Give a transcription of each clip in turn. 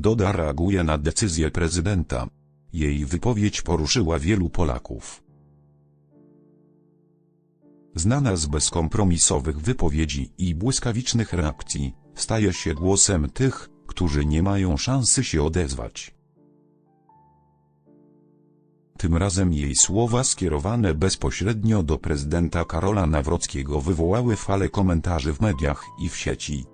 Doda reaguje na decyzję prezydenta. Jej wypowiedź poruszyła wielu Polaków. Znana z bezkompromisowych wypowiedzi i błyskawicznych reakcji, staje się głosem tych, którzy nie mają szansy się odezwać. Tym razem jej słowa skierowane bezpośrednio do prezydenta Karola Nawrockiego wywołały falę komentarzy w mediach i w sieci.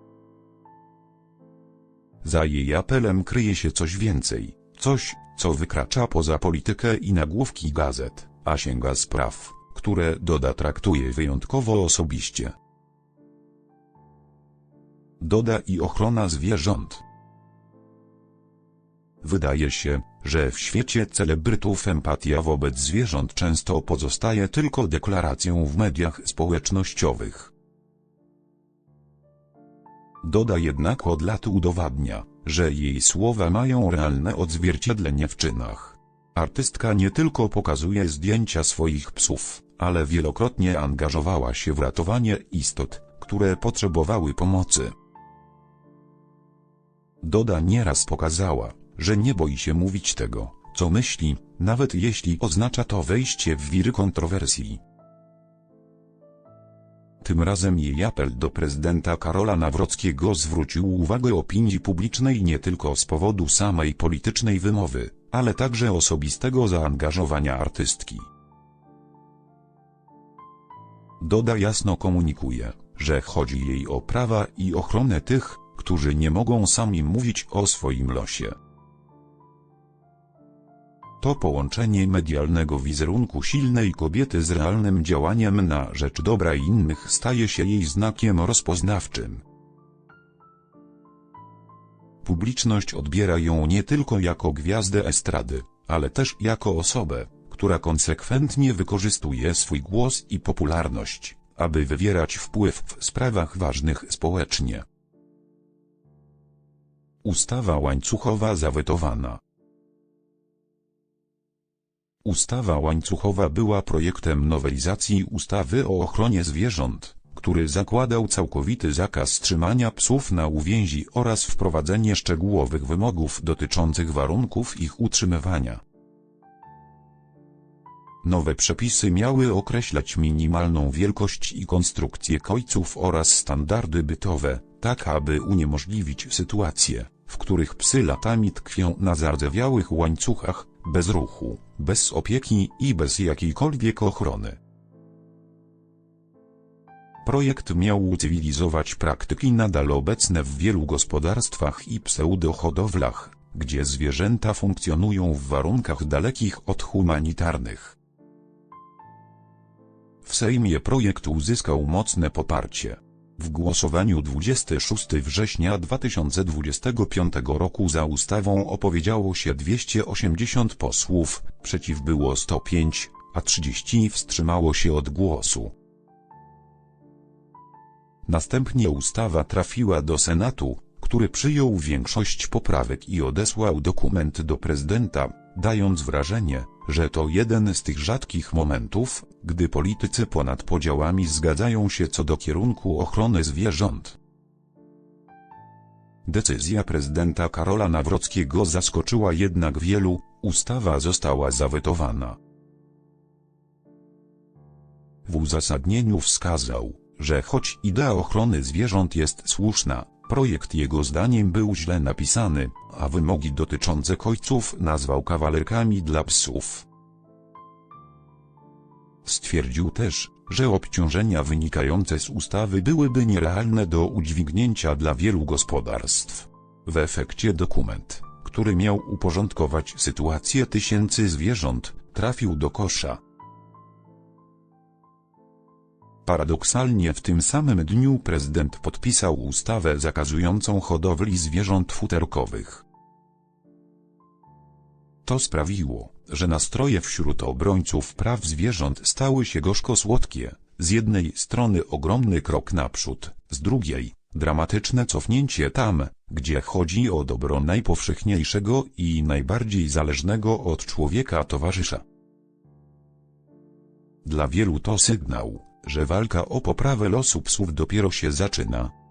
Za jej apelem kryje się coś więcej, coś, co wykracza poza politykę i nagłówki gazet, a sięga spraw, które Doda traktuje wyjątkowo osobiście. Doda i ochrona zwierząt Wydaje się, że w świecie celebrytów empatia wobec zwierząt często pozostaje tylko deklaracją w mediach społecznościowych. Doda jednak od lat udowadnia, że jej słowa mają realne odzwierciedlenie w czynach. Artystka nie tylko pokazuje zdjęcia swoich psów, ale wielokrotnie angażowała się w ratowanie istot, które potrzebowały pomocy. Doda nieraz pokazała, że nie boi się mówić tego, co myśli, nawet jeśli oznacza to wejście w wiry kontrowersji. Tym razem jej apel do prezydenta Karola Nawrockiego zwrócił uwagę opinii publicznej nie tylko z powodu samej politycznej wymowy, ale także osobistego zaangażowania artystki. Doda jasno komunikuje, że chodzi jej o prawa i ochronę tych, którzy nie mogą sami mówić o swoim losie. To połączenie medialnego wizerunku silnej kobiety z realnym działaniem na rzecz dobra innych staje się jej znakiem rozpoznawczym. Publiczność odbiera ją nie tylko jako gwiazdę estrady, ale też jako osobę, która konsekwentnie wykorzystuje swój głos i popularność, aby wywierać wpływ w sprawach ważnych społecznie. Ustawa łańcuchowa zawetowana Ustawa łańcuchowa była projektem nowelizacji ustawy o ochronie zwierząt, który zakładał całkowity zakaz trzymania psów na uwięzi oraz wprowadzenie szczegółowych wymogów dotyczących warunków ich utrzymywania. Nowe przepisy miały określać minimalną wielkość i konstrukcję kojców oraz standardy bytowe, tak aby uniemożliwić sytuacje, w których psy latami tkwią na zardzewiałych łańcuchach, bez ruchu, bez opieki i bez jakiejkolwiek ochrony. Projekt miał ucywilizować praktyki nadal obecne w wielu gospodarstwach i pseudohodowlach, gdzie zwierzęta funkcjonują w warunkach dalekich od humanitarnych. W Sejmie projekt uzyskał mocne poparcie. W głosowaniu 26 września 2025 roku za ustawą opowiedziało się 280 posłów, przeciw było 105, a 30 wstrzymało się od głosu. Następnie ustawa trafiła do Senatu, który przyjął większość poprawek i odesłał dokument do prezydenta, dając wrażenie, że to jeden z tych rzadkich momentów, gdy politycy ponad podziałami zgadzają się co do kierunku ochrony zwierząt. Decyzja prezydenta Karola Nawrockiego zaskoczyła jednak wielu, ustawa została zawetowana. W uzasadnieniu wskazał, że choć idea ochrony zwierząt jest słuszna, projekt jego zdaniem był źle napisany, a wymogi dotyczące kojców nazwał kawalerkami dla psów. Stwierdził też, że obciążenia wynikające z ustawy byłyby nierealne do udźwignięcia dla wielu gospodarstw. W efekcie dokument, który miał uporządkować sytuację tysięcy zwierząt, trafił do kosza. Paradoksalnie w tym samym dniu prezydent podpisał ustawę zakazującą hodowli zwierząt futerkowych. To sprawiło, że nastroje wśród obrońców praw zwierząt stały się gorzko-słodkie, z jednej strony ogromny krok naprzód, z drugiej dramatyczne cofnięcie tam, gdzie chodzi o dobro najpowszechniejszego i najbardziej zależnego od człowieka towarzysza. Dla wielu to sygnał, że walka o poprawę losu psów dopiero się zaczyna.